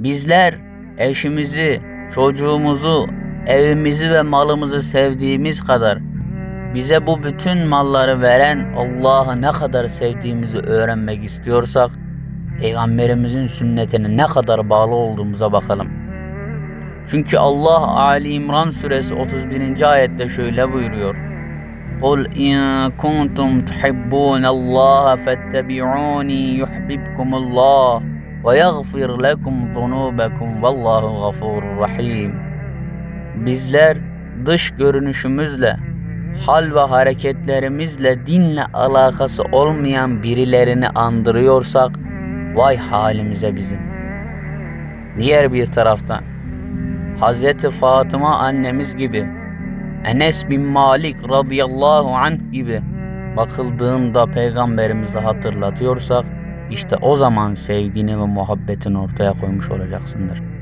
Bizler eşimizi, çocuğumuzu, evimizi ve malımızı sevdiğimiz kadar bize bu bütün malları veren Allah'ı ne kadar sevdiğimizi öğrenmek istiyorsak Peygamberimizin sünnetine ne kadar bağlı olduğumuza bakalım. Çünkü Allah Ali İmran suresi 31. ayette şöyle buyuruyor. قُلْ اِنْ كُنْتُمْ تُحِبُّونَ اللّٰهَ فَاتَّبِعُونِي يُحْبِبْكُمُ اللّٰهِ وَيَغْفِرْ لَكُمْ ذُنُوبَكُمْ وَاللّٰهُ غَفُورٌ رَحِيمٌ Bizler dış görünüşümüzle, hal ve hareketlerimizle dinle alakası olmayan birilerini andırıyorsak vay halimize bizim. Diğer bir taraftan Hazreti Fatıma annemiz gibi Enes bin Malik radıyallahu anh gibi bakıldığında peygamberimizi hatırlatıyorsak işte o zaman sevgini ve muhabbetin ortaya koymuş olacaksındır.